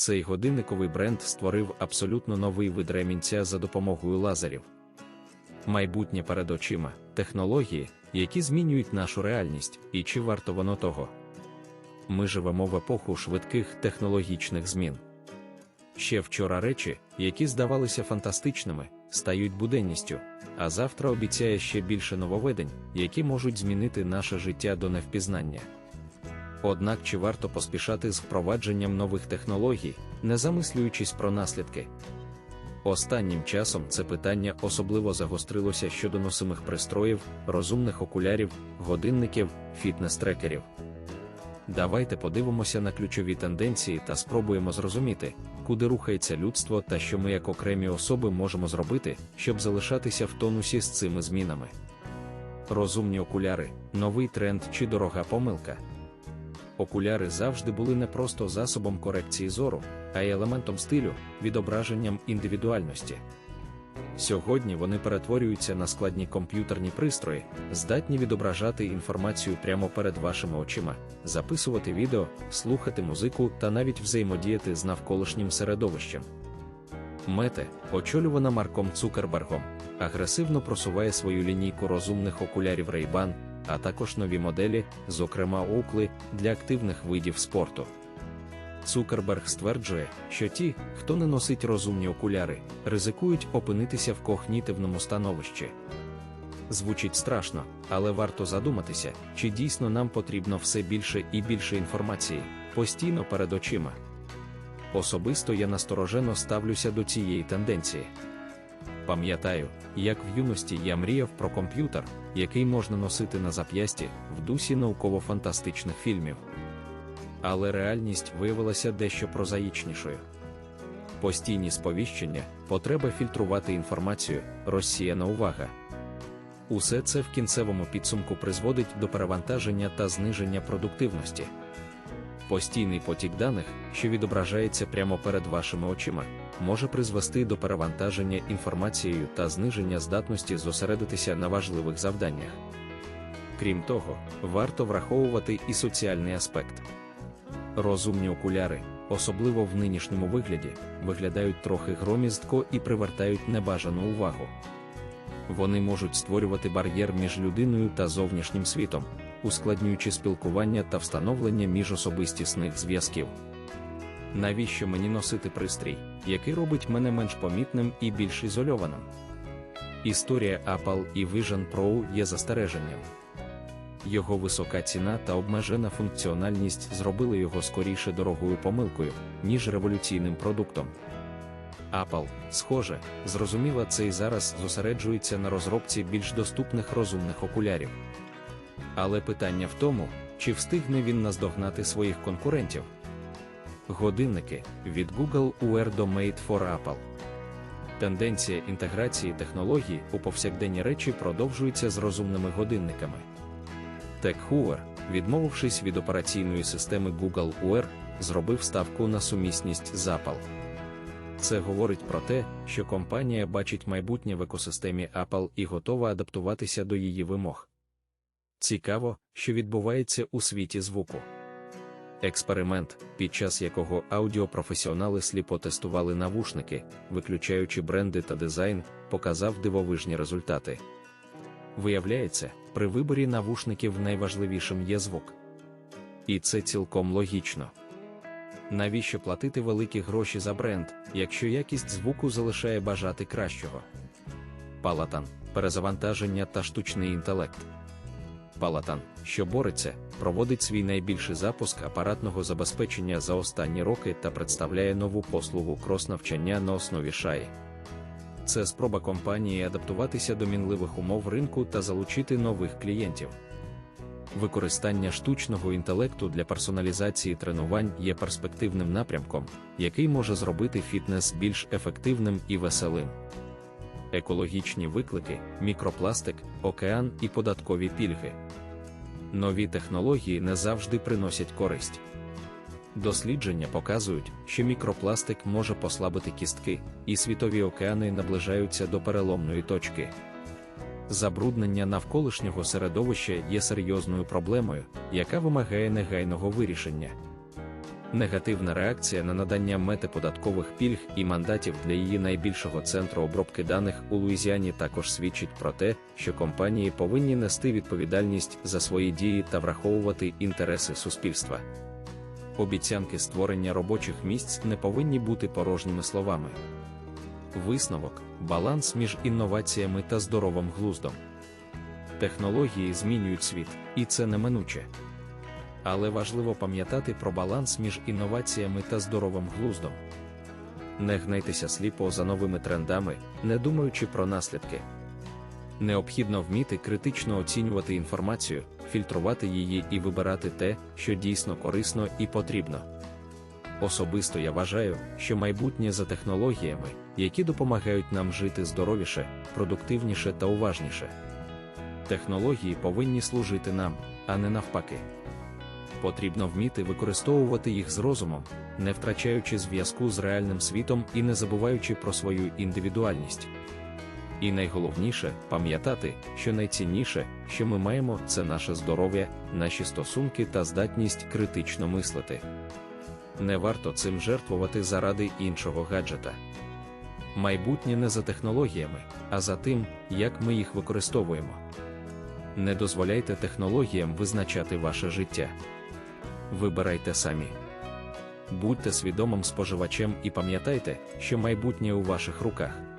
Цей годинниковий бренд створив абсолютно новий вид ремінця за допомогою лазерів. Майбутнє перед очима, технології, які змінюють нашу реальність, і чи варто воно того. Ми живемо в епоху швидких технологічних змін. Ще вчора речі, які здавалися фантастичними, стають буденністю, а завтра обіцяє ще більше нововведень, які можуть змінити наше життя до невпізнання. Однак чи варто поспішати з впровадженням нових технологій, не замислюючись про наслідки? Останнім часом це питання особливо загострилося щодо носимих пристроїв, розумних окулярів, годинників, фітнес-трекерів. Давайте подивимося на ключові тенденції та спробуємо зрозуміти, куди рухається людство та що ми як окремі особи можемо зробити, щоб залишатися в тонусі з цими змінами. Розумні окуляри, новий тренд чи дорога помилка. Окуляри завжди були не просто засобом корекції зору, а й елементом стилю, відображенням індивідуальності. Сьогодні вони перетворюються на складні комп'ютерні пристрої, здатні відображати інформацію прямо перед вашими очима, записувати відео, слухати музику та навіть взаємодіяти з навколишнім середовищем. Мете, очолювана Марком Цукербергом, агресивно просуває свою лінійку розумних окулярів Ray-Ban, а також нові моделі, зокрема Oakley, для активних видів спорту. Цукерберг стверджує, що ті, хто не носить розумні окуляри, ризикують опинитися в когнітивному становищі. Звучить страшно, але варто задуматися, чи дійсно нам потрібно все більше і більше інформації, постійно перед очима. Особисто я насторожено ставлюся до цієї тенденції. Пам'ятаю, як в юності я мріяв про комп'ютер, який можна носити на зап'ясті в дусі науково-фантастичних фільмів. Але реальність виявилася дещо прозаїчнішою. Постійні сповіщення, потреба фільтрувати інформацію, розсіяна увага. Усе це в кінцевому підсумку призводить до перевантаження та зниження продуктивності. Постійний потік даних, що відображається прямо перед вашими очима, може призвести до перевантаження інформацією та зниження здатності зосередитися на важливих завданнях. Крім того, варто враховувати і соціальний аспект. Розумні окуляри, особливо в нинішньому вигляді, виглядають трохи громіздко і привертають небажану увагу. Вони можуть створювати бар'єр між людиною та зовнішнім світом, ускладнюючи спілкування та встановлення міжособистісних зв'язків. Навіщо мені носити пристрій, який робить мене менш помітним і більш ізольованим? Історія Apple і Vision Pro є застереженням. Його висока ціна та обмежена функціональність зробили його скоріше дорогою помилкою, ніж революційним продуктом. Apple, схоже, зрозуміла це і зараз зосереджується на розробці більш доступних розумних окулярів. Але питання в тому, чи встигне він наздогнати своїх конкурентів. Годинники від Google Wear до Made for Apple. Тенденція інтеграції технологій у повсякденні речі продовжується з розумними годинниками. TechHoover, відмовившись від операційної системи Google Wear, зробив ставку на сумісність з Apple. Це говорить про те, що компанія бачить майбутнє в екосистемі Apple і готова адаптуватися до її вимог. Цікаво, що відбувається у світі звуку. Експеримент, під час якого аудіопрофесіонали сліпо тестували навушники, виключаючи бренди та дизайн, показав дивовижні результати. Виявляється, при виборі навушників найважливішим є звук. І це цілком логічно. Навіщо платити великі гроші за бренд, якщо якість звуку залишає бажати кращого? Палатан, перезавантаження та штучний інтелект. Палатан, що бореться, проводить свій найбільший запуск апаратного забезпечення за останні роки та представляє нову послугу крос-навчання на основі шаї. Це спроба компанії адаптуватися до мінливих умов ринку та залучити нових клієнтів. Використання штучного інтелекту для персоналізації тренувань є перспективним напрямком, який може зробити фітнес більш ефективним і веселим. Екологічні виклики, мікропластик, океан і податкові пільги. Нові технології не завжди приносять користь. Дослідження показують, що мікропластик може послабити кістки, і світові океани наближаються до переломної точки. Забруднення навколишнього середовища є серйозною проблемою, яка вимагає негайного вирішення. Негативна реакція на надання мети податкових пільг і мандатів для її найбільшого центру обробки даних у Луїзіані також свідчить про те, що компанії повинні нести відповідальність за свої дії та враховувати інтереси суспільства. Обіцянки створення робочих місць не повинні бути порожніми словами. Висновок баланс між інноваціями та здоровим глуздом. Технології змінюють світ, і це неминуче. Але важливо пам'ятати про баланс між інноваціями та здоровим глуздом. Не гнайтеся сліпо за новими трендами, не думаючи про наслідки. Необхідно вміти критично оцінювати інформацію, фільтрувати її і вибирати те, що дійсно корисно і потрібно. Особисто я вважаю, що майбутнє за технологіями, які допомагають нам жити здоровіше, продуктивніше та уважніше. Технології повинні служити нам, а не навпаки. Потрібно вміти використовувати їх з розумом, не втрачаючи зв'язку з реальним світом і не забуваючи про свою індивідуальність. І найголовніше пам'ятати, що найцінніше, що ми маємо, це наше здоров'я, наші стосунки та здатність критично мислити. Не варто цим жертвувати заради іншого гаджета. Майбутнє не за технологіями, а за тим, як ми їх використовуємо. Не дозволяйте технологіям визначати ваше життя. Вибирайте самі. Будьте свідомим споживачем і пам'ятайте, що майбутнє у ваших руках.